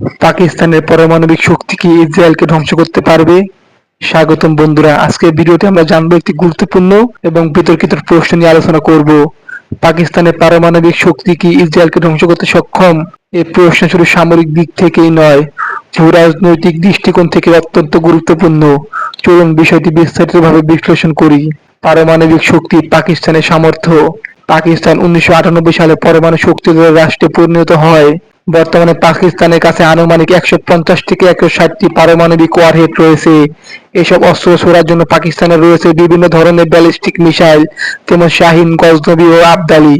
পাকিস্তানের পারমাণবিক শক্তি কি ইসরায়েলকে ধ্বংস করতে পারবে? স্বাগতম বন্ধুরা, আজকের ভিডিওতে আমরা জানব একটি গুরুত্বপূর্ণ এবং বিতর্কিত প্রশ্ন নিয়ে আলোচনা করব। পাকিস্তানের পারমাণবিক শক্তি কি ইসরায়েলকে ধ্বংস করতে সক্ষম? এই প্রশ্ন শুধু সামরিক দিক থেকেই নয় ভূ রাজনৈতিক দৃষ্টিকোণ থেকে অত্যন্ত গুরুত্বপূর্ণ। চলুন বিষয়টি বিস্তারিতভাবে বিশ্লেষণ করি। পারমাণবিক শক্তি পাকিস্তানের সামর্থ্য। পাকিস্তান উনিশশো আটানব্বই সালে পরমাণু শক্তিধর রাষ্ট্রে পরিণত হয়। বর্তমানে পাকিস্তানের কাছে আনুমানিক একশো পঞ্চাশ থেকে একশো ষাটটি পারমাণবিক ওয়ারহেড রয়েছে। এসব অস্ত্র ছোড়ার জন্য পাকিস্তানের রয়েছে বিভিন্ন ধরনের ব্যালিস্টিক মিসাইল, যেমন শাহিন, গজনবী ও আবদালি।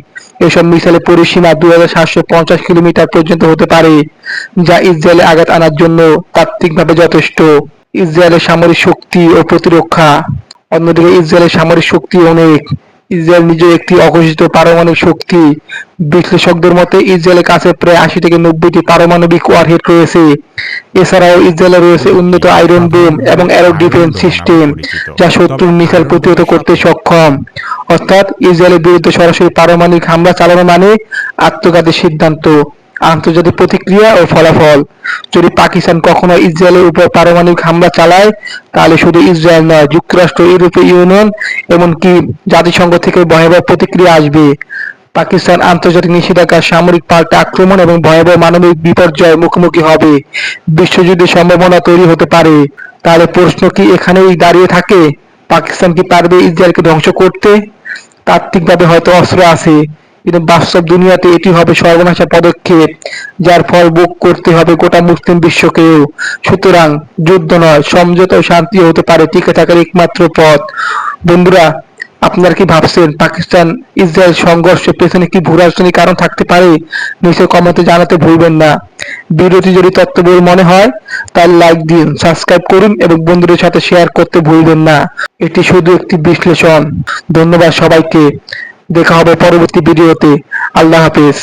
এসব মিসাইলের পরিসীমা দুই হাজার সাতশো পঞ্চাশ কিলোমিটার পর্যন্ত হতে পারে, যা ইসরায়েলে আঘাত আনার জন্য তাত্ত্বিকভাবে যথেষ্ট। ইসরায়েলের সামরিক শক্তি ও প্রতিরক্ষা। অন্যদিকে ইসরায়েলের সামরিক শক্তি অনেক। ইসরায়েল নিজে একটি অঘোষিত পারমাণবিক শক্তি। বিশ্লেষকদের মতে, ইসরায়েলের কাছে প্রায় আশি থেকে নব্বইটি পারমাণবিক ওয়ারহেড রয়েছে। এছাড়াও ইসরায়েলে রয়েছে উন্নত আয়রন বোম এবং অ্যারো ডিফেন্স সিস্টেম, যা শত্রুর মিসাইল প্রতিহত করতে সক্ষম। অর্থাৎ, ইসরায়েলের বিরুদ্ধে সরাসরি পারমাণবিক হামলা চালানো মানে আত্মঘাতী সিদ্ধান্ত। আন্তর্জাতিক প্রতিক্রিয়া ও ফলাফল। যদি পাকিস্তান কখনো ইসরায়েলের উপর পারমাণবিক হামলা চালায়, তাহলে শুধু ইসরায়েল নয়, যুক্তরাষ্ট্র, ইউরোপীয় ইউনিয়ন, এমনকি জাতিসংঘ থেকে ভয়াবহ প্রতিক্রিয়া আসবে। পাকিস্তান আন্তর্জাতিক নিষেধাজ্ঞা সামরিক পাল্টা আক্রমণ এবং ভয়াবহ মানবিক বিপর্যয়ের মুখোমুখি হবে। বিশ্বযুদ্ধের সম্ভাবনা তৈরি হতে পারে। তাহলে প্রশ্ন কি এখানেই দাঁড়িয়ে থাকে? পাকিস্তান কি পারবে ইসরায়েলকে ধ্বংস করতে? তাত্ত্বিকভাবে হয়তো অস্ত্র আছে। কিন্তু বাস্তব দুনিয়াতে এটি হবে সর্বনাশা পদক্ষেপ, যার ফল ভোগ করতে হবে গোটা মুসলিম বিশ্বকেও। সুতরাং যুদ্ধ নয়, সমঝোতা ও শান্তি হতে পারে, টিকে থাকার একমাত্র পথ। বন্ধুরা, আপনারা কি ভাবছেন, পাকিস্তান, ইসরায়েল সংঘর্ষের পেছনে কি ভূ রাজনৈতিক কারণ থাকতে পারে? নিচে কমেন্টে জানাতে ভুলবেন না। ভিডিওটি যদি তথ্যবহুল মনে হয়, তাহলে লাইক দিন, সাবস্ক্রাইব করুন এবং বন্ধুদের সাথে শেয়ার করতে ভুলবেন না। এটি শুধু একটি বিশ্লেষণ। ধন্যবাদ সবাইকে। দেখা হবে পরবর্তী ভিডিওতে আল্লাহ হাফেজ